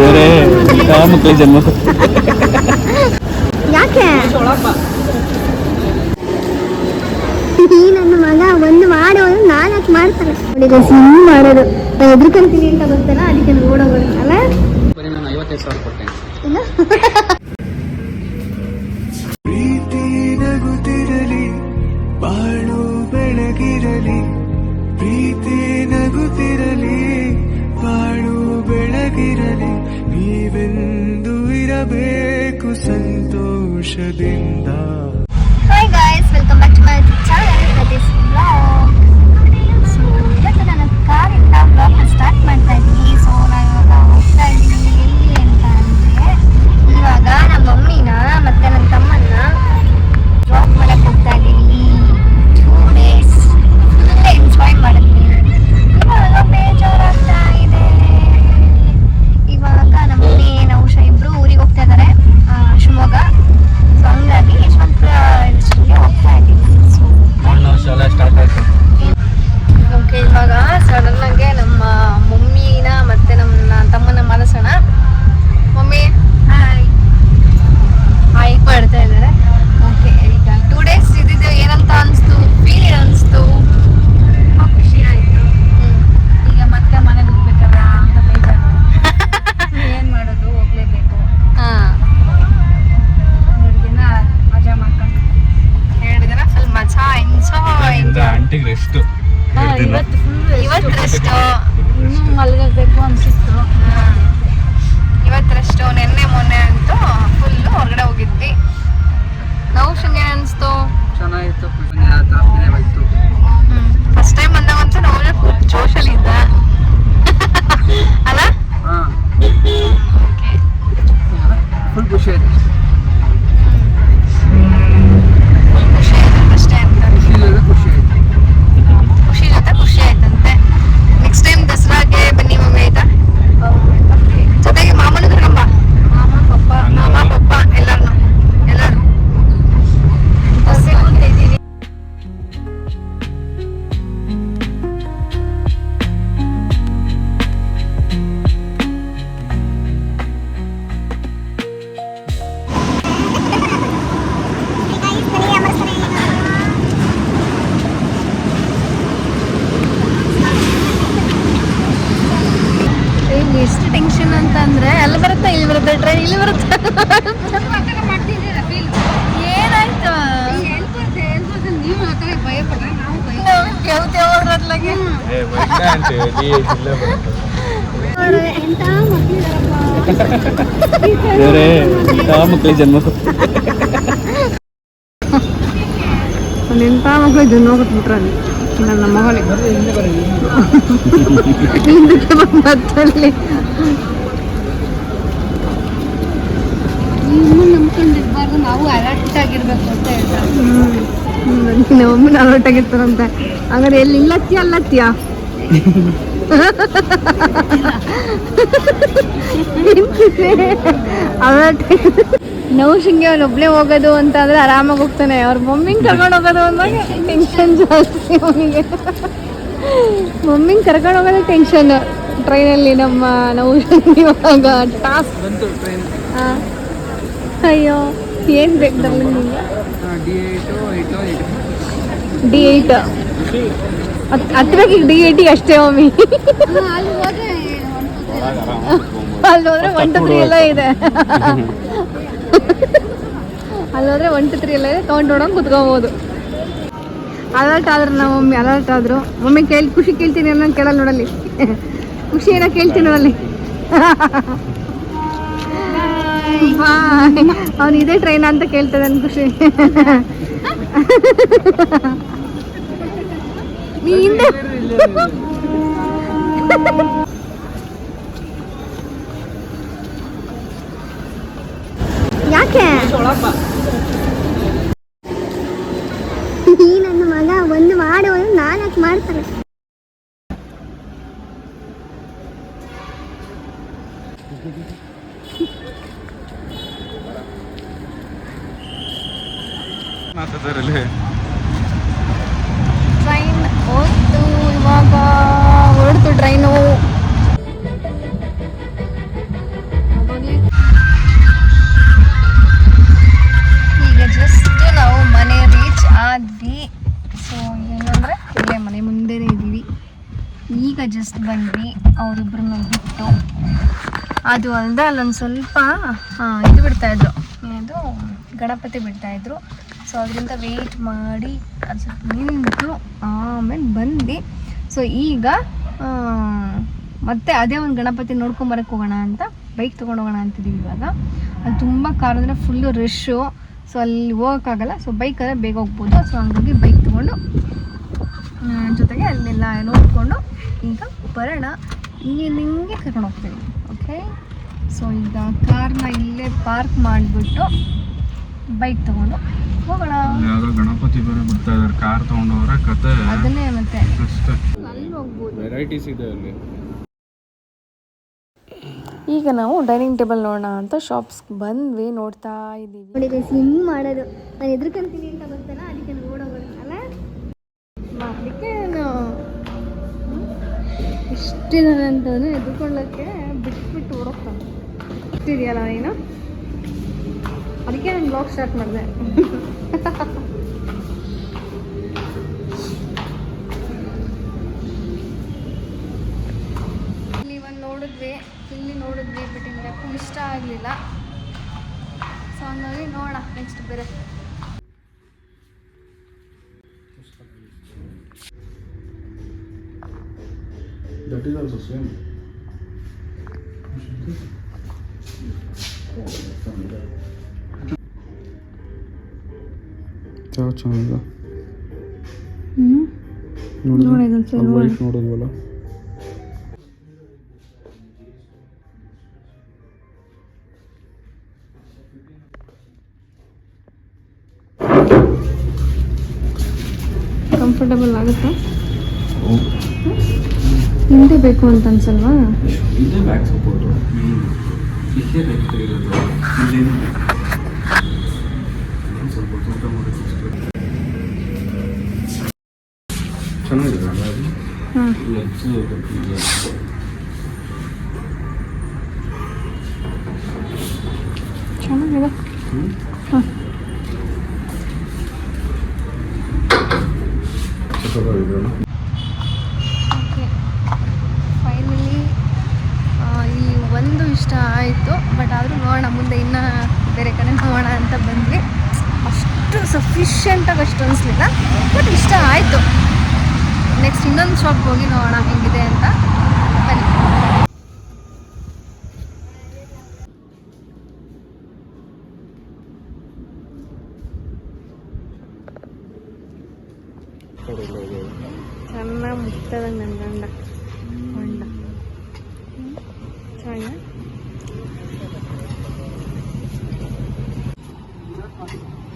ಬೇರೆ ಮಕ್ಕಳಿಗೆ ಜನ್ಮ. ಯಾಕೆ? ನನ್ನ ಮಗ ಒಂದು ಮಾಡೋ ನಾಲ್ಕು ಮಾಡ್ತಾನೆ. ನೋಡಿ guys, ಮಾಡೋದು. ಎದ್ರುಕೊಂತೀನಿ ಅಂತ ಗೊತ್ತಲ್ಲ ಅದಕ್ಕೆ ನೋಡೋಗೋದು ಅಲ್ಲ ಬರೀ ನಾನು ಐವತ್ತೈದು ಸಾವಿರ ಕೊಟ್ಟೆ ಇಲ್ಲ. ಪ್ರೀತಿ ನಗುತ್ತಿರಲಿ ಬಾಳು ಬೆಳಗಿರಲಿ ಇರಬೇಕು ಸಂತೋಷದಿಂದ. Eh, no ocean yan, ito. Siya ito. Pwede yata. ಎಂತ ಬೇರೆ ಯಾವ ಮಕ್ಕಳಿಗೆ ಜನ್ಮ ಎಂತ ಮಕ್ಕಳು ಜನ ಹೋಗ್ಬಿಟ್ರಲ್ಲಿ ನನ್ನ ಮಗಳಿಗೆ ಹಿಂದಕ್ಕೆ ಬಂದಲ್ಲಿ ನೀವು ನಾವು ಅಲರ್ಟ್ ಆಗಿರ್ಬೇಕು ಅಂತ ಹೇಳ್ತಾರೆ. ಒಮ್ಮೆ ಅಲರ್ಟ್ ಆಗಿರ್ತಾರಂತೆ. ಹಂಗಾರೆ ಎಲ್ಲಿ ಇಲ್ಲತ್ತೀಯ ಅಲ್ಲತ್ತೀಯ? ಅಲರ್ಟ್ ನಾವು ಶಿಂಗೆ ಅವ್ನು ಒಬ್ಳೆ ಹೋಗೋದು ಅಂತ ಅಂದ್ರೆ ಆರಾಮಾಗಿ ಹೋಗ್ತಾನೆ. ಅವ್ರ ಮಮ್ಮಿಂಗ್ ಕರ್ಕೊಂಡು ಹೋಗೋದು ಅಂದಾಗ ಟೆನ್ಷನ್ ಜಾಸ್ತಿ ಅವನಿಗೆ. ಮಮ್ಮಿಂಗ್ ಕರ್ಕೊಂಡು ಹೋಗೋದೇ ಟೆನ್ಷನ್ ಟ್ರೈನಲ್ಲಿ ನಮ್ಮ ನಾವು ಇವಾಗ ಟಾಸ್ಕ್ ಬಂತು ಟ್ರೈನ್ ಅಯ್ಯೋ ಏನು ಬೇಕು ನಿಮಗೆ? ಡಿ ಏಟ್ ಹತ್ರಕ್ಕೆ ಡಿ ಏಯ್ಟಿ ಅಷ್ಟೇ ಮಮ್ಮಿ ಅಲ್ಲಿ ಹೋದ್ರೆ ಒನ್ ಟು ತ್ರೀ ಎಲ್ಲ ಇದೆ. ಅಲ್ಲಿ ಹೋದ್ರೆ ಒನ್ ಟು ತ್ರೀ ಎಲ್ಲ ಇದೆ. ತೊಗೊಂಡು ನೋಡೋಣ ಕುತ್ಕೋಬೋದು. ಅಲರ್ಟ್ ಆದ್ರೆ ನಾವು ಮಮ್ಮಿ ಅಲರ್ಟ್ ಆದ್ರು. ಮಮ್ಮಿ ಕೇಳಿ ಖುಷಿ ಕೇಳ್ತೀನಿ ಅನ್ನೋ ಕೇಳಲ್ಲ ನೋಡಲ್ಲಿ. ಖುಷಿ ಏನೋ ಕೇಳ್ತೀನಿ ನೋಡಲ್ಲಿ. ಅವ್ನು ಇದೇ ಟ್ರೈನ್ ಅಂತ ಕೇಳ್ತದೆ ಖುಷಿ. ನೀ ಯಾಕೆ? ಈ ನನ್ನ ಮಗ ಒಂದು ಮಾಡೋ ನಾಲ್ಕು ಮಾಡ್ತಾರೆ. ಜಸ್ಟ್ ಬಂದ್ವಿ. ಅವರಿಬ್ರನ್ನ ಬಿಟ್ಟು. ಅದು ಅಲ್ಲದೆ ಅಲ್ಲೊಂದು ಸ್ವಲ್ಪ ಇದು ಬಿಡ್ತಾ ಇದ್ರು. ಇದು ಗಣಪತಿ ಬಿಡ್ತಾ ಇದ್ರು. ಸೊ ಅದರಿಂದ ವೆಯ್ಟ್ ಮಾಡಿ ಅದು ಸ್ವಲ್ಪ ನಿಂತು ಆಮೇಲೆ ಬಂದು ಸೊ ಈಗ ಮತ್ತೆ ಅದೇ ಒಂದು ಗಣಪತಿ ನೋಡ್ಕೊಂಬರಕ್ಕೆ ಹೋಗೋಣ ಅಂತ ಬೈಕ್ ತೊಗೊಂಡು ಹೋಗೋಣ ಅಂತಿದ್ದೀವಿ ಇವಾಗ. ಅದು ತುಂಬ ಕಾರ್ ಅಂದರೆ ಫುಲ್ಲು ರಶ್ಶು ಸೊ ಅಲ್ಲಿ ಹೋಗೋಕ್ಕಾಗಲ್ಲ. ಸೊ ಬೈಕಲ್ಲೇ ಬೇಗ ಹೋಗ್ಬೋದು. ಸೊ ಹಂಗಾಗಿ ಬೈಕ್ ತೊಗೊಂಡು ಜೊತೆಗೆ ಅಲ್ಲೆಲ್ಲ ನೋಡಿಕೊಂಡು ಈಗ ಬರೋಣ ನಿಮಗೆ ಕರ್ಕೊಂಡು ಹೋಗ್ತೀನಿ ಓಕೆ ಸೊ ಈಗ ಕಾರ್ನ ಇಲ್ಲೇ ಪಾರ್ಕ್ ಮಾಡಿಬಿಟ್ಟು ಬೈಕ್ ತಗೊಂಡು ಹೋಗೋಣ. ಯಾವುದೋ ಗಣಪತಿ ಬೇರೆ ಬಿಡ್ತಾ ಇದಾರೆ ಕಾರ್ ತಗೊಂಡವ್ರೆ ಕತೆ. ಅದನ್ನೇ ಮತ್ತೆ. ಅಲ್ಲಿ ಹೋಗ್ಬೋದು. ವೆರೈಟೀಸ್ ಇದೆ ಅಲ್ಲಿ. ಈಗ ನಾವು ಡೈನಿಂಗ್ ಟೇಬಲ್ ನೋಡೋಣ ಅಂತ ಶಾಪ್ಸ್ ಬಂದ್ವಿ ನೋಡ್ತಾ ಇದ್ದೀವಿ. ನೋಡಿ ಗೈಸ್ ಹಿಂಗೆ ಮಾಡೋದು. ನಾನು ಎದ್ರಕಂತೀನಿ ಅಂತ ಬರ್ತಾನ ಅದಕ್ಕೆ ಇಷ್ಟಿದ್ದಾನೆ ಅಂತಂದ್ರೆ ಎದ್ಕೊಳ್ಳೋಕ್ಕೆ ಬಿಟ್ಬಿಟ್ಟು ಓಡೋಗ್ತಾನೆ. ಇಷ್ಟಿದೆಯಲ್ಲ ನೀನು? ಅದಕ್ಕೆ ನಾನು ಬ್ಲಾಗ್ ಸ್ಟಾರ್ಟ್ ಮಾಡಿದೆ. ಇಲ್ಲಿ ಒಂದು ನೋಡಿದ್ವಿ ಇಲ್ಲಿ ನೋಡಿದ್ವಿ ಬಟ್ ಇಷ್ಟ ಆಗಲಿಲ್ಲ. ಸೊ ಹಂಗಾಗಿ ನೋಡೋಣ ನೆಕ್ಸ್ಟ್ ಬೇರೆ. ದಟ್ ಇಸ್ ಆಲ್ಸೋ ಸೇಮ್ ಯಾವ ಚೆನ್ನಾಗಿದೆ ಹ್ಞೂ ನೋಡಿ ಇದೊಂದು ಹಿಂದೆ ಬೇಕು ಅಂತ ಅನ್ಸಲ್ವಾ ಇದೇ ಬ್ಯಾಕ್ ಸಪೋರ್ಟು ಇಲ್ಲೇ ಬೇಕು ತೆಗೆಯೋದು ಇಲ್ಲೇನು ಇನ್ನೊಂದ್ ಸ್ವಲ್ಪ ತೂಕ ಮಾಡೋದು ಅಷ್ಟೇ. ಚೆನ್ನಾಗಿದೆ ಅಲ್ಲ ಅದು ಹಾಂ ಲೆಗ್ಸು ಇದೆ. ಚೆನ್ನಾಗಿದೆ ಹ್ಮ್? ಹಾಂ ಸಖತ್ತಾಗಿದೆಯಲ್ಲ? ಓಕೆ ಫೈನಲಿ ಈ ಒಂದು ಆಯಿತು ಬಟ್ ಆದರೂ ನೋಡೋಣ ಮುಂದೆ ಇನ್ನೂ ಬೇರೆ ಕಡೆ ನೋಡೋಣ ಅಂತ ಬಂದ್ವಿ. ಅಷ್ಟು ಸಫಿಷಿಯೆಂಟಾಗಿ ಅಷ್ಟು ಅನಿಸ್ಲಿಲ್ಲ ಬಟ್ ಇಷ್ಟ ಆಯಿತು. ನೆಕ್ಸ್ಟ್ ಇನ್ನೊಂದು ಶಾಪ್ಗೆ ಹೋಗಿ ನೋಡೋಣ ಹೆಂಗಿದೆ ಅಂತ. ಬನ್ನಿ. ಚೆನ್ನಾಗಿ ಮುಟ್ಟದಂಗೆ ನನ್ನ ಗಂಡ. ಹೊಂಡ ಚೆನ್ನಾಗಿದೆ ಹ್ಞೂ ಇನ್ನೇ ಹೇಳಿದೆ ಇಲ್ಲೇ ಇದೆಯಲ್ಲ ಆಡ್ಕೊಂಬಂದು ನಾನು ನೋಡೇ ಇರಲಿಲ್ಲ ಬಾ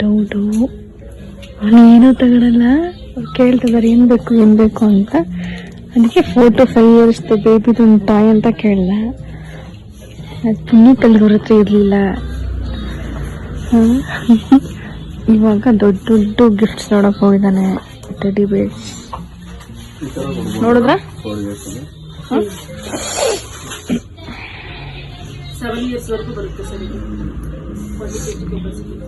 ಡೌಟು ಏನೂ ತಗೊಳಲ್ಲ. ಅವ್ರು ಕೇಳ್ತಿದ್ದಾರೆ ಏನು ಬೇಕು ಏನು ಬೇಕು ಅಂತ. ಅದಕ್ಕೆ ಫೋಟೋ ಫೈವ್ ದ ಬೇಬಿದು ಒಂದು ಟಾಯ್ ಅಂತ ಕೇಳಲ್ಲ ಅದು ಇನ್ನೂ ಅವ್ರ ಹತ್ರ ಇರಲಿಲ್ಲ. ಇವಾಗ ದೊಡ್ಡ ದೊಡ್ಡ ಗಿಫ್ಟ್ಸ್ ನೋಡೋಕೆ ಹೋಗಿದ್ದಾನೆ ಟೆಡಿ ಬೇಡ್ಸ್ ನೋಡಿದ್ರ? ಸೆವೆನ್ ಕೊಡ್ಬೋದು. ಬರುತ್ತೆ ಫೋರ್ ಇಯರ್ಸ್ ಅಲ್ಲಿ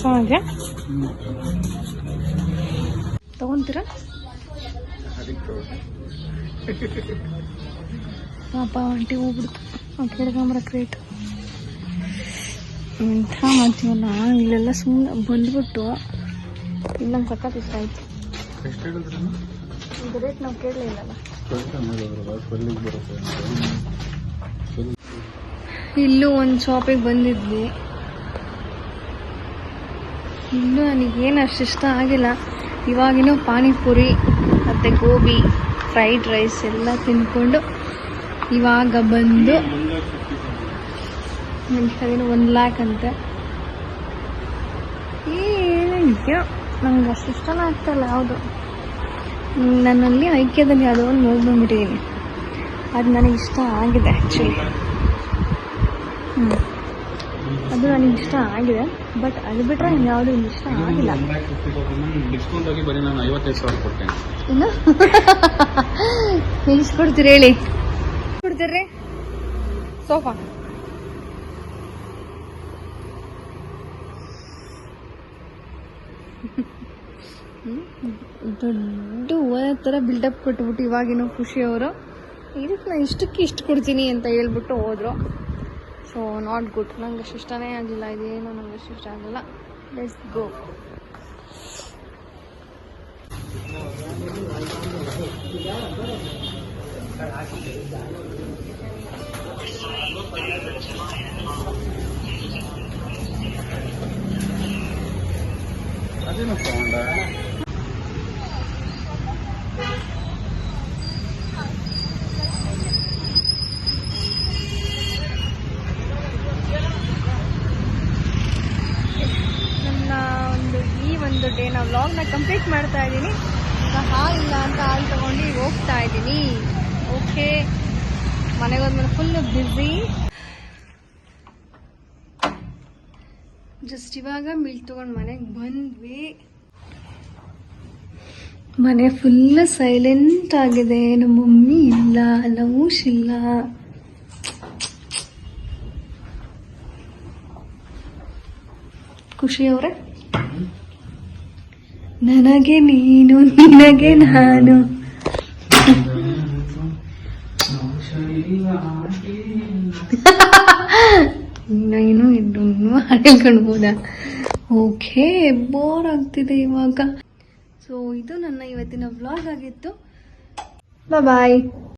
ಚೆನ್ನಾಗಿದೆ? ತಗೊಂತೀರಾ? ಪಾಪ ಆಂಟಿ ಹೋಗ್ಬಿಡ್ತು. ಅವ್ನು ಕೇಳ್ಕೊಂಬರಕ್ಕೆ ರೇಟ್ ಎಂಥ ಮಾಡ್ತೀವಲ್ಲ ಇಲ್ಲೆಲ್ಲ ಸುಮ್ಮನೆ ಬಂದ್ಬಿಟ್ಟು. ಇಲ್ಲ ಸಖತ್ ಇಷ್ಟ ಆಯ್ತು. ರೇಟ್ ನಾವು ಕೇಳಲಿಲ್ಲಲ್ಲ. ಇಲ್ಲೂ ಒಂದು ಶಾಪಿಗೆ ಬಂದಿದ್ವಿ. ಇಲ್ಲೂ ನನಗೇನು ಅಷ್ಟು ಇಷ್ಟ ಆಗಿಲ್ಲ. ಇವಾಗಿನೂ ಪಾನಿಪುರಿ, ಮತ್ತು ಗೋಬಿ ಫ್ರೈಡ್ ರೈಸ್ ಎಲ್ಲ ತಿನ್ಕೊಂಡು ಇವಾಗ ಬಂದು ಅದೇನು ಒಂದು ಲ್ಯಾಕ್ ಅಂತೆ. ಏನಿದೆಯೋ ನಂಗೆ ಅಷ್ಟು ಇಷ್ಟನೇ ಆಗ್ತಾಯಿಲ್ಲ ಯಾವುದು ನನ್ನಲ್ಲಿ ಐಕ್ಯದಲ್ಲಿ ಯಾವುದೋ ಒಂದು ಬಂದ್ಬಿಟ್ಟಿದ್ದೀನಿ ಅದು ನನಗೆ ಇಷ್ಟ ಆಗಿದೆ ಆ್ಯಕ್ಚುಲಿ ಹ್ಞೂ ಅದು ನನಗೆ ಇಷ್ಟ ಆಗಿದೆ ಬಟ್ ಅದು ಬಿಟ್ಟರೆ ಯಾವುದೂ ಇಷ್ಟ ಆಗಿಲ್ಲ. ಡಿಸ್ಕೌಂಟ್ ಆಗಿ ಬರೀ ನಾನು ಐವತ್ತೈದು ಸಾವಿರ ಕೊಡ್ತೇನೆ ಇನ್ನು? ಎಷ್ಟು ಕೊಡ್ತೀರಿ ಹೇಳಿ. ಕೊಡ್ತೀರಿ ಸೋಫಾ. ದೊಡ್ಡ ಹೂವದ ಥರ ಬಿಲ್ಡಪ್ ಕೊಟ್ಬಿಟ್ಟು ಇವಾಗಿನೂ ಖುಷಿ ಅವರು. ಇದಕ್ಕೆ ನಾನು ಇಷ್ಟಕ್ಕೆ ಇಷ್ಟು ಕೊಡ್ತೀನಿ ಅಂತ ಹೇಳ್ಬಿಟ್ಟು ಹೋದರು. ಸೊ ನಾಟ್ ಗುಡ್ ನಂಗೆ ಅಷ್ಟು ಇಷ್ಟನೇ ಆಗಿಲ್ಲ. ಇದೇನು ನಂಗೆ ಅಷ್ಟು ಇಷ್ಟ ಆಗಿಲ್ಲ. ಲೆಟ್ಸ್ ಗೋ ಅದೇನು ತಗೊಂಡ ನನ್ನ ಒಂದು ಈ ಒಂದು ಡೇನ ವ್ಲಾಗ್ನ ಕಂಪ್ಲೀಟ್ ಮಾಡ್ತಾ ಇದ್ದೀನಿ ಈಗ ಹಾಲ್ ಇಲ್ಲ ಅಂತ ಹಾಲು ತಗೊಂಡು ಈಗ ಹೋಗ್ತಾ ಇದ್ದೀನಿ ಓಕೆ ಮನೆಗೆ ಹೋದ್ಮೇಲೆ ಫುಲ್ ಬ್ಯುಸಿ ಜಸ್ಟ್ ಇವಾಗ ಮಿಲ್ ತಗೊಂಡು ಮನೆಗೆ ಬಂದ್ವಿ. ಮನೆ ಫುಲ್ ಸೈಲೆಂಟ್ ಆಗಿದೆ. ನಮ್ಮ ಮಮ್ಮಿ ಇಲ್ಲ ಲವೂಶ್ ಇಲ್ಲ. ಖುಷಿ ಅವರೇ? ನನಗೆ ನೀನು ನಿನಗೆ ನಾನು. ನೀನು ಇದನ್ನು ಹೇಳ್ಕೊಳ್ಬೋದ? ಓಕೆ ಬೋರ್ ಆಗ್ತಿದೆ ಇವಾಗ. ಸೊ ಇದು ನನ್ನ ಇವತ್ತಿನ ವ್ಲಾಗ್ ಆಗಿತ್ತು. ಬಾಯ್